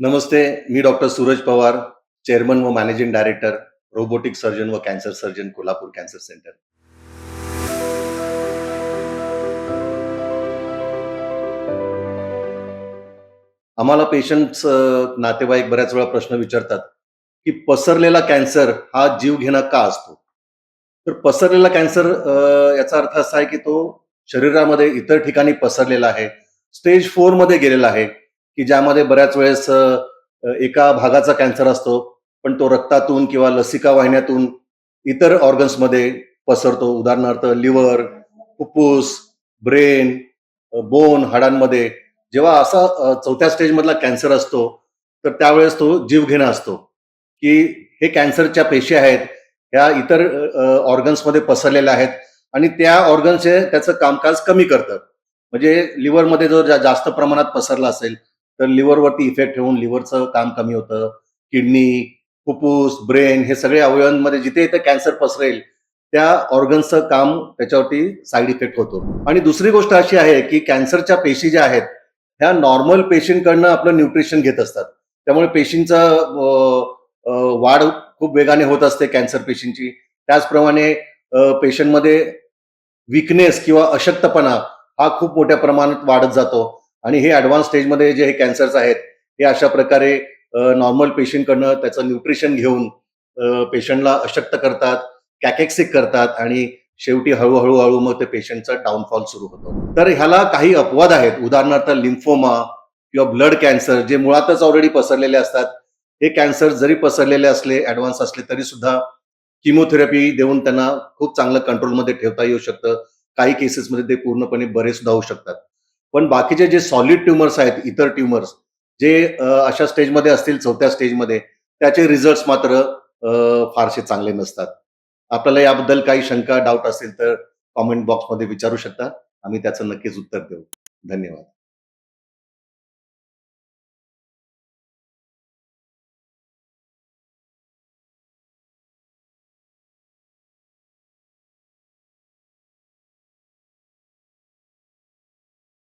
नमस्ते मी doctor Suraj Pawar chairman व managing director robotic surgeon व cancer surgeon Kolhapur cancer centre. आम्हाला पेशंट्स नातेवाईक बऱ्याच वेळा प्रश्न विचारतात की पसरलेला कॅन्सर हा जीव घेणं का असतो? तर पसरलेला कॅन्सर याचा अर्थ असा आहे की तो शरीरामध्ये इतर ठिकाणी पसरलेला आहे स्टेज फोरमध्ये गेलेला आहे की ज्यामध्ये बऱ्याच वेळेस एका भागाचा कॅन्सर असतो पण तो रक्तातून किंवा लसिका वाहिन्यातून इतर ऑर्गन्समध्ये पसरतो. उदाहरणार्थ लिव्हर फुप्फूस ब्रेन बोन हाडांमध्ये. जेव्हा असा चौथ्या स्टेजमधला कॅन्सर असतो तर त्यावेळेस तो जीवघेणा असतो. की हे कॅन्सरच्या पेशी आहेत ह्या इतर ऑर्गन्समध्ये पसरलेल्या आहेत आणि त्या ऑर्गन्सचे त्याचं कामकाज कमी करतं. म्हणजे लिव्हरमध्ये जर जास्त प्रमाणात पसरला असेल तर लिव्हरवरती इफेक्ट होऊन लिव्हरचं काम कमी होतं. किडनी फुफ्फुस ब्रेन हे सगळे अवयवांमध्ये जिथे इथे कॅन्सर पसरेल त्या ऑर्गन्सचं काम त्याच्यावरती साईड इफेक्ट होतो. आणि दुसरी गोष्ट अशी आहे की कॅन्सरच्या पेशी ज्या आहेत ह्या नॉर्मल पेशींकडनं आपलं न्यूट्रिशन घेत असतात. त्यामुळे पेशींचा वाढ खूप वेगाने होत असते कॅन्सर पेशींची. त्याचप्रमाणे पेशंटमध्ये विकनेस किंवा अशक्तपणा हा खूप मोठ्या प्रमाणात वाढत जातो. आणि हे ॲडव्हान्स स्टेजमध्ये जे हे कॅन्सर्स आहेत हे अशा प्रकारे नॉर्मल पेशंटकडनं त्याचं न्यूट्रिशन घेऊन पेशंटला अशक्त करतात कॅकेक्सिक करतात आणि शेवटी हळूहळू हळू मग ते पेशंटचा डाऊनफॉल सुरू होतो. तर ह्याला काही अपवाद आहेत. उदाहरणार्थ लिम्फोमा किंवा ब्लड कॅन्सर जे मुळातच ऑलरेडी पसरलेले असतात. हे कॅन्सर जरी पसरलेले असले ऍडव्हान्स असले तरी सुद्धा किमोथेरपी देऊन त्यांना खूप चांगलं कंट्रोलमध्ये ठेवता येऊ शकतं. काही केसेसमध्ये ते पूर्णपणे बरे सुद्धा होऊ शकतात. पण बाकीचे जे सॉलिड ट्युमर्स आहेत इतर ट्युमर्स जे अशा स्टेजमध्ये असतील चौथ्या स्टेजमध्ये त्याचे रिझल्ट मात्र फारसे चांगले नसतात. आपल्याला याबद्दल काही शंका डाऊट असेल तर कॉमेंट बॉक्समध्ये विचारू शकता. आम्ही त्याचं नक्कीच उत्तर देऊ. धन्यवाद.